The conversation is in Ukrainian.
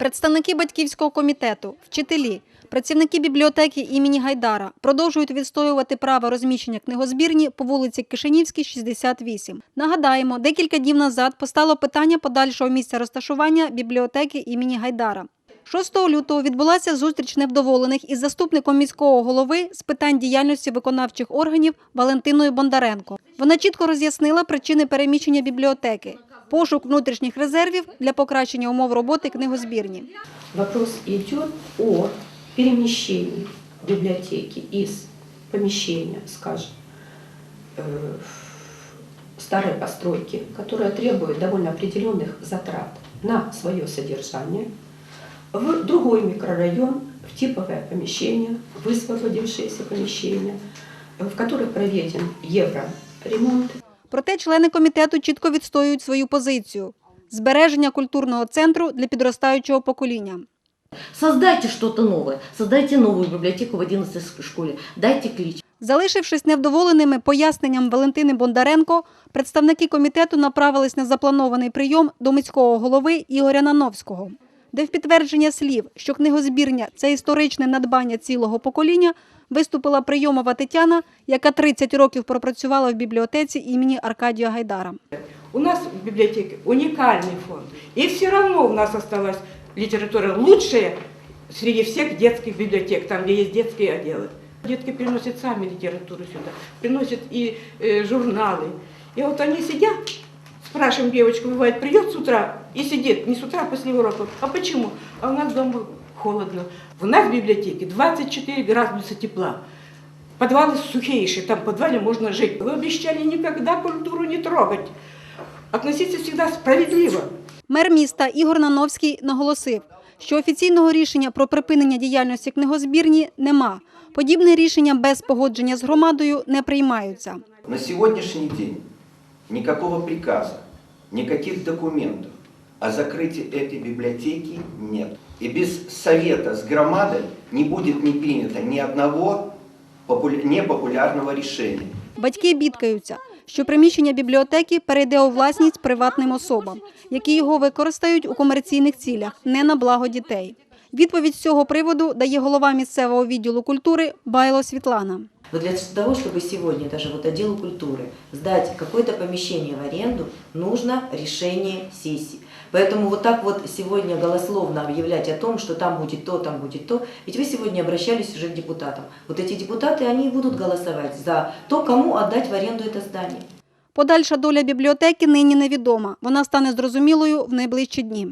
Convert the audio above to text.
Представники батьківського комітету, вчителі, працівники бібліотеки імені Гайдара продовжують відстоювати право розміщення книгозбірні по вулиці Кишинівській, 68. Нагадаємо, декілька днів назад постало питання подальшого місця розташування бібліотеки імені Гайдара. 6 лютого відбулася зустріч невдоволених із заступником міського голови з питань діяльності виконавчих органів Валентиною Бондаренко. Вона чітко роз'яснила причини переміщення бібліотеки, пошук внутрішніх резервів для покращення умов роботи книгозбірні. Вопрос идет о перемещении библиотеки из помещения, скажем, э, старой постройки, которая требует довольно определенных затрат на свое содержание, в другой микрорайон, в типовое помещение, высвободившееся помещение, э, в которых проведен евроремонт, Проте члени комітету чітко відстоюють свою позицію збереження культурного центру для підростаючого покоління. Создайте что-то новое, создайте новую библиотеку в 11 школе, дайте клич. Залишившись невдоволеними поясненням Валентини Бондаренко, представники комітету направились на запланований прийом до міського голови Ігоря Нановського, де в підтвердження слів, що книгозбірня це історичне надбання цілого покоління, виступила прийомова Тетяна, яка 30 років пропрацювала в бібліотеці імені Аркадія Гайдара. У нас в библиотеке уникальный фонд. И все равно у нас осталась литература лучшая среди всех детских библиотек, там, где есть детские отделы. Детки приносят сами литературу сюда, приносят и э, журналы. И вот они сидят, спрашиваем девочку, бывает, придет с утра и сидит, не с утра, а после уроков. А почему? А у нас дома холодно. У нас в библиотеке 24 градуса тепла. Подвалы сухейшие, там в подвале можно жить. Вы обещали никогда культуру не трогать. Относиться всегда справедливо. Мер міста Ігор Нановський наголосив, що офіційного рішення про припинення діяльності книгозбірні нема. Подібне рішення без погодження з громадою не приймаються. На сегодняшний день никакого приказа, никаких документов о закрытии этой библиотеки нет. И без совета с громадой не будет не принято ни одного популя- непопулярного решения. Батьки бідкаються, що приміщення бібліотеки перейде у власність приватним особам, які його використають у комерційних цілях, не на благо дітей. Відповідь з цього приводу дає голова місцевого відділу культури Байло Світлана. Но для того, чтобы сегодня даже вот отделу культуры сдать какое-то помещение в аренду, нужно решение сессии. Поэтому вот так вот сегодня голословно объявлять о том, что там будет то, там будет то, ведь вы сегодня обращались уже к депутатам. Вот эти депутаты, они и будут голосовать за то, кому отдать в аренду это здание. Подальша доля бібліотеки нині невідома. Вона стане зрозумілою в найближчі дні.